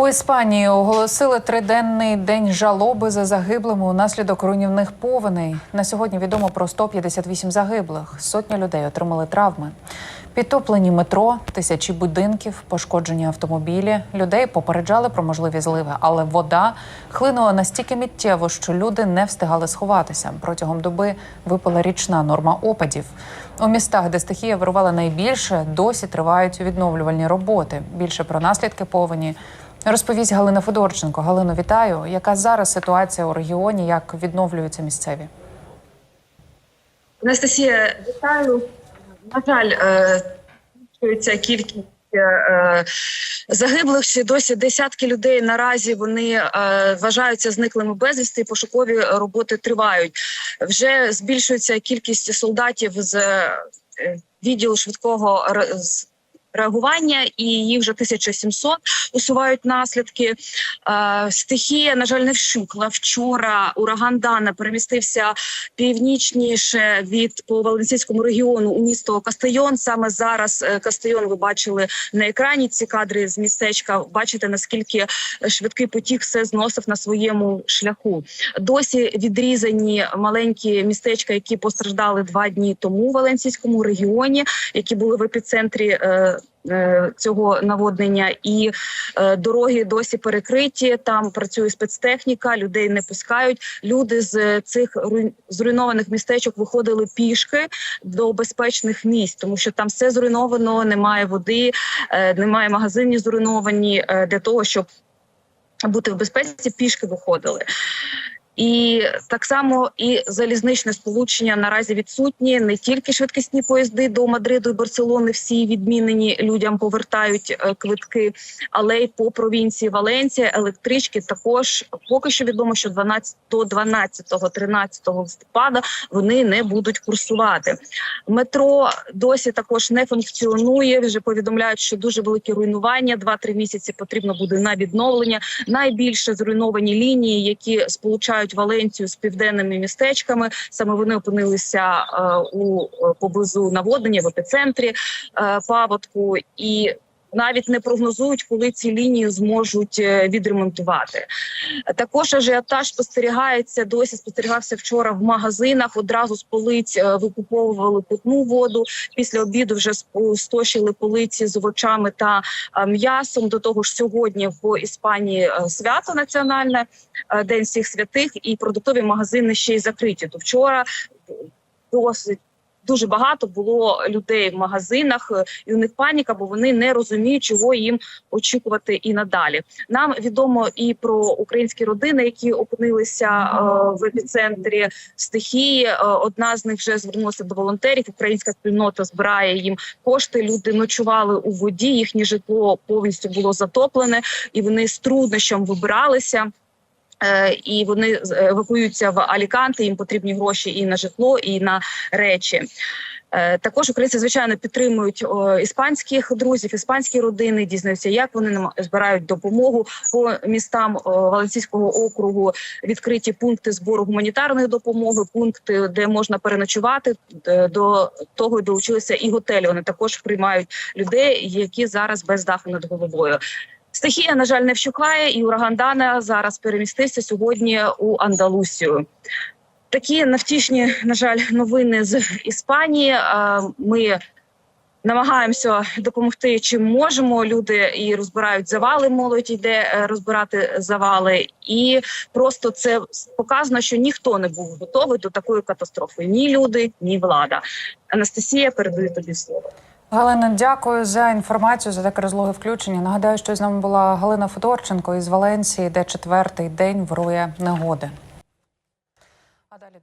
У Іспанії оголосили триденний день жалоби за загиблими унаслідок руйнівних повеней. На сьогодні відомо про 158 загиблих. Сотні людей отримали травми. Підтоплені метро, тисячі будинків, пошкоджені автомобілі. Людей попереджали про можливі зливи, але вода хлинула настільки миттєво, що люди не встигали сховатися. Протягом доби випала річна норма опадів. У містах, де стихія вирувала найбільше, досі тривають відновлювальні роботи. Більше про наслідки повені розповість Галина Федорченко. Галино, вітаю. Яка зараз ситуація у регіоні? Як відновлюються місцеві? Анастасія, вітаю. На жаль, е, збільшується кількість е, загиблих. Ще досі десятки людей наразі вони е, вважаються зниклими безвісти. Пошукові роботи тривають. Вже збільшується кількість солдатів з е, відділу швидкого з реагування, і їх вже 1700 усувають наслідки. Е, стихія, на жаль, не вщукла. Вчора ураган Дана перемістився північніше від по Валенсійському регіону у місто Кастайон. Саме зараз е, Кастайон ви бачили на екрані ці кадри з містечка. Бачите наскільки швидкий потік все зносив на своєму шляху. Досі відрізані маленькі містечка, які постраждали два дні тому в Валенсійському регіоні, які були в епіцентрі. е, Цього наводнення і е, дороги досі перекриті. Там працює спецтехніка, людей не пускають. Люди з цих руй- зруйнованих містечок виходили пішки до безпечних місць, тому що там все зруйновано, немає води, е, немає магазинів зруйновані е, для того, щоб бути в безпеці, пішки виходили. І так само і залізничне сполучення наразі відсутні. Не тільки швидкісні поїзди до Мадриду і Барселони, всі відмінені людям повертають е, квитки, але й по провінції Валенція електрички також поки що відомо, що 12 до 12-13 листопада вони не будуть курсувати. Метро досі також не функціонує. Вже повідомляють, що дуже великі руйнування. 2-3 місяці потрібно буде на відновлення. Найбільше зруйновані лінії, які сполучають Валенцію з південними містечками. Саме вони опинилися е, у поблизу наводнення в епіцентрі е, паводку і. Навіть не прогнозують, коли ці лінії зможуть е, відремонтувати. Також ажіотаж спостерігається. Досі спостерігався вчора в магазинах. Одразу з полиць е, викуповували питну воду. Після обіду вже спо- полиці з овочами та е, м'ясом. До того ж, сьогодні в Іспанії свято національне, день всіх святих, і продуктові магазини ще й закриті. То вчора досить. Дуже багато було людей в магазинах, е, і у них паніка, бо вони не розуміють, чого їм очікувати і надалі. Нам відомо і про українські родини, які опинилися е, в епіцентрі стихії. Е, одна з них вже звернулася до волонтерів. Українська спільнота збирає їм кошти. Люди ночували у воді. Їхнє житло повністю було затоплене, і вони з труднощом вибиралися. Е, І вони з- евакуюються в Аліканте. Їм потрібні гроші і на житло, і на речі. Е, Також українці звичайно підтримують іспанських друзів, іспанські родини, дізнаються, як вони нам збирають допомогу по містам о, Валенсійського округу. Відкриті пункти збору гуманітарної допомоги, пункти, де можна переночувати. До того долучилися і готелі. Вони також приймають людей, які зараз без даху над головою. Стихія, на жаль, не вщухає, і ураган Дана зараз перемістився сьогодні у Андалусію. Такі навтішні, на жаль, новини з Іспанії. Ми намагаємося допомогти чим можемо. Люди і розбирають завали. Молодь йде е, розбирати завали, і просто це показано, що ніхто не був готовий до такої катастрофи. Ні люди, ні влада. Анастасія, передаю тобі слово. Галина, дякую за інформацію, за таке розлоге включення. Нагадаю, що з нами була Галина Федорченко із Валенції, де четвертий день вирує негоди.